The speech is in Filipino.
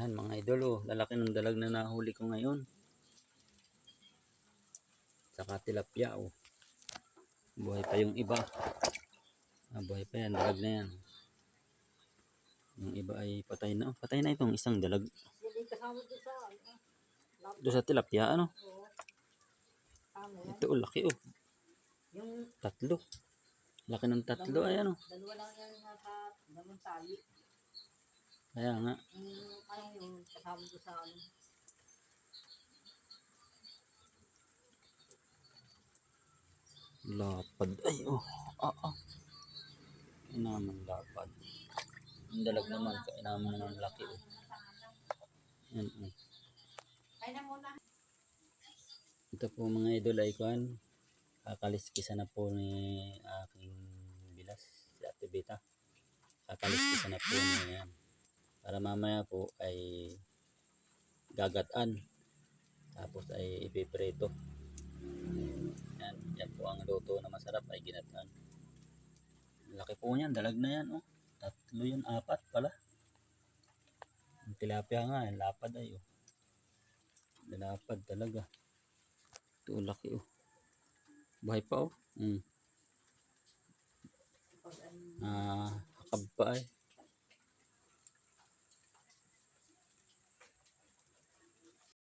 Yan mga idol oh, lalaki ng dalag na nahuli ko ngayon. Saka tilapia oh. Buhay pa yung iba. Ah, buhay pa yan, dalag na yan. Yung iba ay patay na. Oh, patay na itong isang dalag. Doon sa tilapia ano? Ito oh, laki oh. Tatlo. Laki ng tatlo ay ano. dalawa lang yan nasa damang tali. Kaya nga. Yung kasama doon sa ano. Lapad. Ay, oh. Ah, ah. Inaman lapad. Ang dalag naman, kainaman naman laki. Oh. Yan, oh. Ay na muna. Ito po mga idol kuhan. Kakaliskisa na po ni aking bilas, si Ate Beta. Kakaliskisa na po niya yan. Para mamaya po ay gagataan. Tapos ay ipipreto. Yan, yan po ang luto na masarap ay ginataan. Laki po niyan, dalag na yan oh. Tatlo yun, apat pala. Ang tilapia nga, ang lapad ay oh. Lapad talaga. Ito laki oh. Buhay pa oh. Mm. Ah, hakab pa ay.